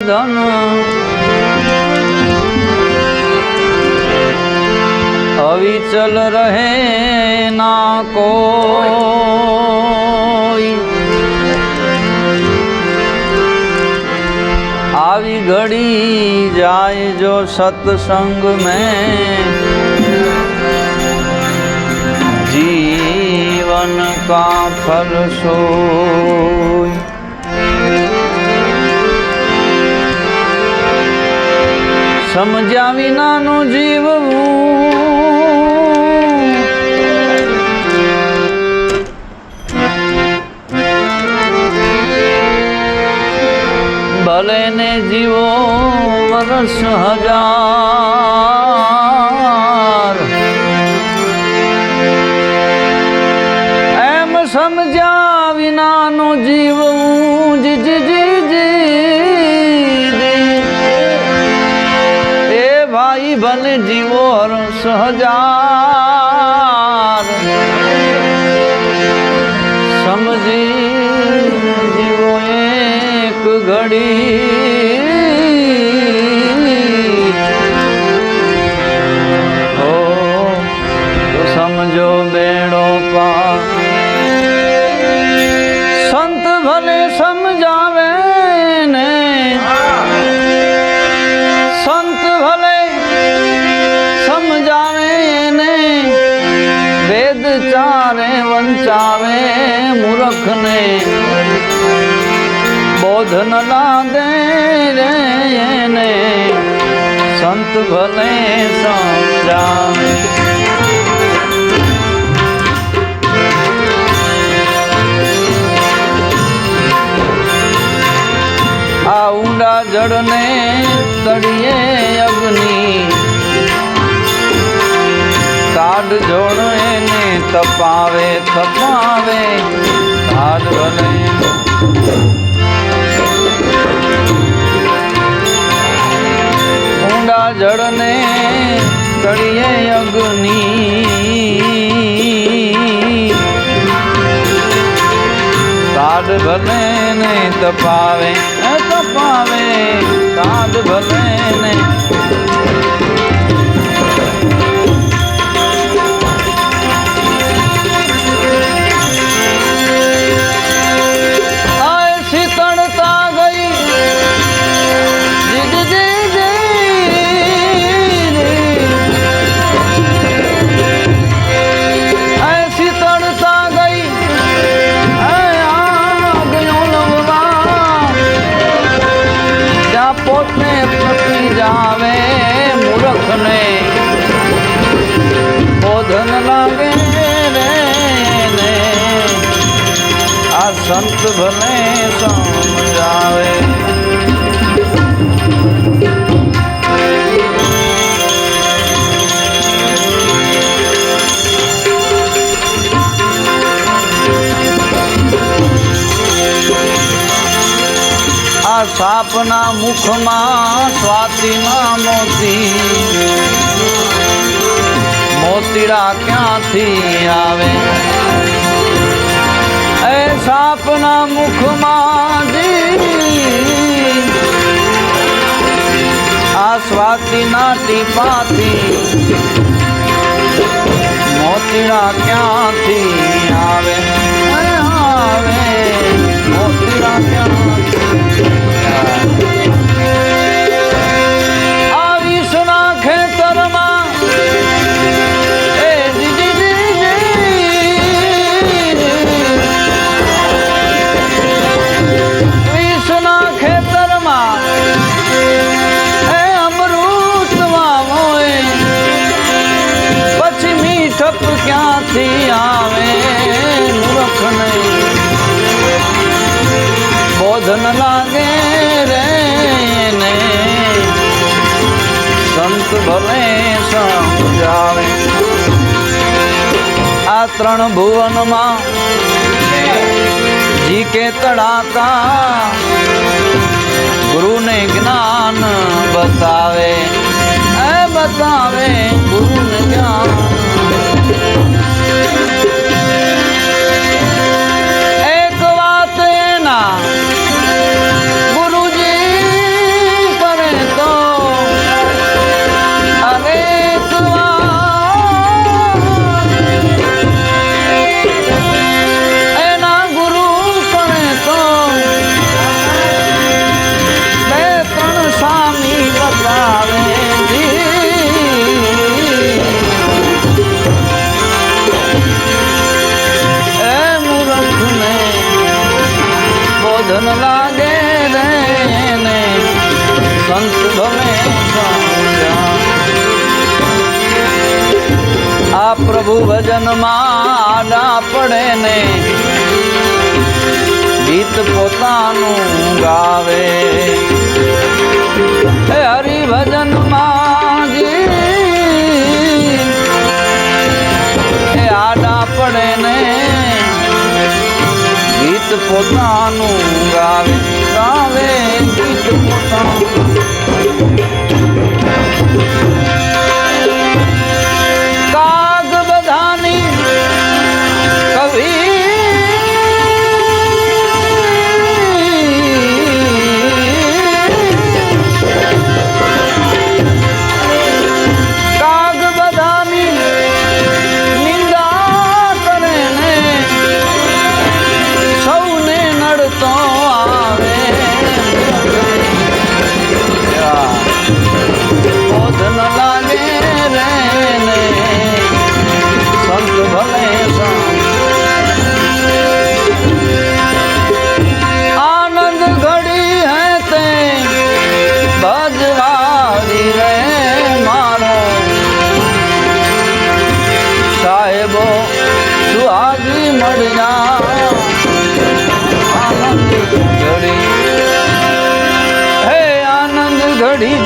ધન અવિચલ રહે ના કોઈ આવી ઘડી જાય જો સત્સંગ મેં જીવન કા ફલ સોય સમજ્યા વિનાનું જીવવું. ભલે ને જીવો વર્ષ હજાર. એમ સમજ્યા વિનાનું જીવવું જી વર્ષ હજાર સમજી જીવો એક ઘડી. વંચાવે મૂર્ખને. બોધ ન લાગે રે એને. સંત ભલે સમજાવે. આ તપાવે તપાવે કાઢ ભલે ઊંડા જળને તળિયે અગ્નિ. સાધ ભલે ને તપાવે તપાવે સાધ ભલે ને સંત ભલે સમજાવે. આ સાપના મુખમાં સ્વાતિના મોતી. મોતીડા ક્યાંથી આવે? સાપના મુખમાં આ સ્વાતિના ટીપાથી મોતીરા ક્યાંથી આવે? આવે? મોતીરા ક્યાંથી આવે? ક્યાંથી આવે, મૂર્ખને. બોધન લાગે રે ને સંત ભલે સમજાવે. આ ત્રણ ભુવનમાં જી કે તડાકા. ગુરુને જ્ઞાન બતાવે. બતાવે. ધન લાગે રે સંત ગમે આ પ્રભુ ભજનમાં ના પડે ને ગીત પોતાનું ગાવે. હરિ હરિભજનમાં ગીત પોતાનું ગાવે ગાવે ગીત પોતાનું સુહાગી મળ્યા આનંદ ઘડી. હે આનંદ ઘડી